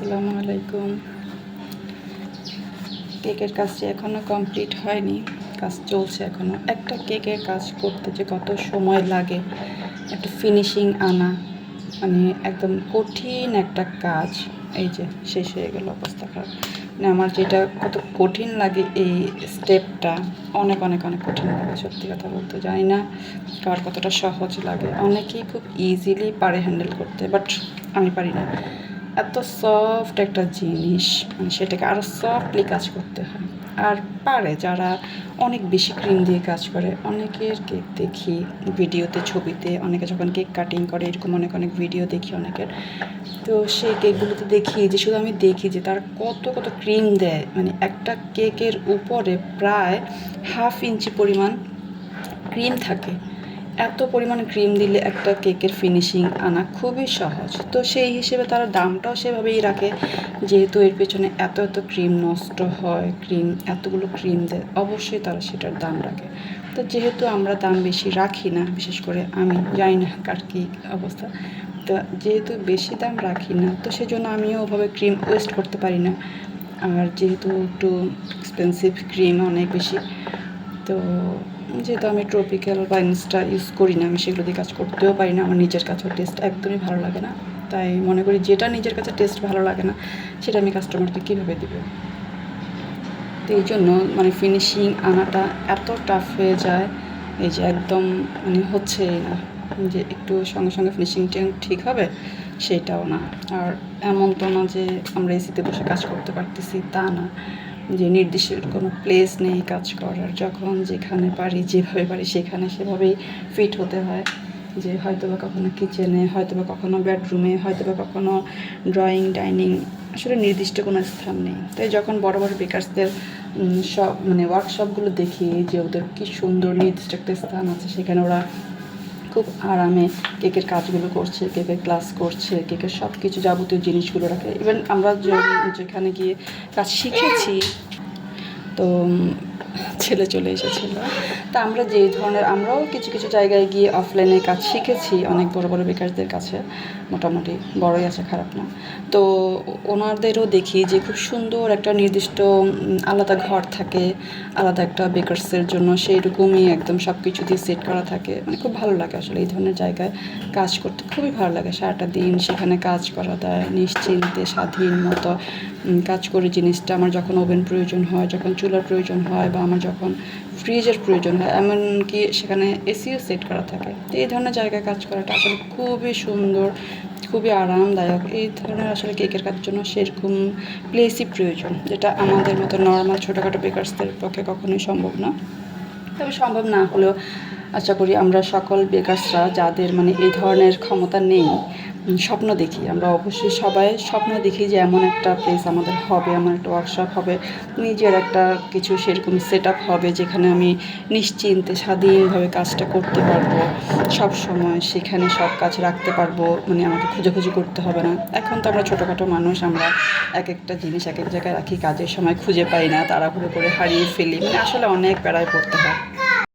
আসসালামু আলাইকুম। কেকের কাজটি এখনও কমপ্লিট হয়নি, কাজ চলছে এখনও একটা কেকের কাজ করতে যে কত সময় লাগে, একটা ফিনিশিং আনা মানে একদম কঠিন একটা কাজ। এই যে, শেষ হয়ে গেল অবস্থা খারাপ। মানে আমার যেটা কত কঠিন লাগে এই স্টেপটা অনেক অনেক অনেক কঠিন লাগে, সত্যি কথা বলতে জানি না কার কতটা সহজ লাগে। অনেকেই খুব ইজিলি পারে হ্যান্ডেল করতে বাট আমি পারি না। এত সফট একটা জিনিস মানে সেটাকে আরও সফটলি কাজ করতে হয়। আর পারে যারা অনেক বেশি ক্রিম দিয়ে কাজ করে অনেকের কেক দেখি ভিডিওতে, ছবিতে, অনেকে যখন কেক কাটিং করে, এরকম অনেক অনেক ভিডিও দেখি অনেকের। তো সেই কেকগুলোতে দেখি যে, শুধু আমি দেখি যে, তারা কত কত ক্রিম দেয়। মানে একটা কেকের উপরে প্রায় হাফ ইঞ্চি পরিমাণ ক্রিম থাকে। এত পরিমাণ ক্রিম দিলে একটা কেকের ফিনিশিং আনা খুবই সহজ। তো সেই হিসেবে তারা দামটাও সেভাবেই রাখে, যেহেতু এর পেছনে এত এত ক্রিম নষ্ট হয় ক্রিম এতগুলো ক্রিম দেয়, অবশ্যই তারা সেটার দাম রাখে। তো যেহেতু আমরা দাম বেশি রাখি না, বিশেষ করে আমি জানি না কার কী অবস্থা, তো যেহেতু বেশি দাম রাখি না, তো সেজন্য আমিও ওভাবে ক্রিম ওয়েস্ট করতে পারি না। আর যেহেতু একটু এক্সপেন্সিভ ক্রিম অনেক বেশি, তো যেহেতু আমি ট্রপিক্যাল বা ইনস্টা ইউজ করি না, আমি সেগুলো দিয়ে কাজ করতেও পারি না, আমার নিজের কাছেও টেস্ট একদমই ভালো লাগে না। তাই মনে করি যেটা নিজের কাছে টেস্ট ভালো লাগে না, সেটা আমি কাস্টমারকে কীভাবে দেবো? তো এই জন্য মানে ফিনিশিং আনাটা এত টাফ হয়ে যায়, এই যে একদম মানে হচ্ছেই না, যে একটু সঙ্গে সঙ্গে ফিনিশিংটা ঠিক হবে, সেটাও না। আর এমন তো না যে আমরা এসিতে বসে কাজ করতে পারতেছি, তা না। যে নির্দিষ্ট কোনো প্লেস নেই কাজ করার, যখন যেখানে পারি, যেভাবে পারি সেখানে সেভাবেই ফিট হতে হয়। যে হয়তো বা কখনো কিচেনে হয়তো বা কখনো বেডরুমে হয়তো বা কখনো ড্রয়িং ডাইনিং আসলে নির্দিষ্ট কোনো স্থান নেই। তাই যখন বড় বড় বেকার্সদের সব মানে ওয়ার্কশপগুলো দেখি যে ওদের কী সুন্দর নির্দিষ্ট একটা স্থান আছে, সেখানে ওরা খুব আরামে কেকের কাজগুলো করছে, কেকের ক্লাস করছে, কেকের সব কিছু যাবতীয় জিনিসগুলো রাখে। ইভেন আমরা যেখানে গিয়ে কাজ শিখেছি তো ছেলে চলে এসেছিল। তা আমরা যেই ধরনের, আমরাও কিছু কিছু জায়গায় গিয়ে অফলাইনে কাজ শিখেছি, অনেক বড় বড় বেকারদের কাছে। মোটামুটি বড়ই আছে, খারাপ না। তো ওনাদেরও দেখি যে খুব সুন্দর একটা নির্দিষ্ট আলাদা ঘর থাকে, আলাদা একটা বেকার্সের জন্য সেই রকমই একদম সব কিছু দিয়ে সেট করা থাকে। মানে খুব ভালো লাগে আসলে এই ধরনের জায়গায় কাজ করতে, খুবই ভালো লাগে সারাটা দিন সেখানে কাজ করা দেয়, নিশ্চিন্তে স্বাধীন মতো কাজ করে জিনিসটা। আমার যখন ওভেন প্রয়োজন হয়, যখন চুলার প্রয়োজন হয় বা আমার যখন ফ্রিজের প্রয়োজন হয়, এমনকি সেখানে এসিও সেট করা থাকে। তো এই ধরনের জায়গায় কাজ করাটা আসলে খুবই সুন্দর, খুবই আরামদায়ক। এই ধরনের আসলে কেকের কাজের জন্য সেরকম প্লেসই প্রয়োজন, যেটা আমাদের মতো নর্মাল ছোটোখাটো বেকার্সদের পক্ষে কখনোই সম্ভব না। তবে সম্ভব না হলেও আশা করি আমরা সকল বেকার্সরা যাদের মানে এই ধরনের ক্ষমতা নেই স্বপ্ন দেখি। আমরা অবশ্যই সবাই স্বপ্ন দেখি যে এমন একটা প্লেস আমাদের হবে, এমন একটা ওয়ার্কশপ হবে, নিজের একটা কিছু সেরকম সেট হবে যেখানে আমি নিশ্চিন্তে স্বাধীনভাবে কাজটা করতে পারব, সব সময় সেখানে সব কাজ রাখতে পারব মানে আমাকে খুঁজে করতে হবে না। এখন তো আমরা ছোটোখাটো মানুষ, আমরা এক একটা জিনিস এক এক জায়গায় রাখি, কাজের সময় খুঁজে পাই না, তাড়াহুড়ো করে হারিয়ে ফেলি। মানে আসলে অনেক প্যারায় পড়তে হয়।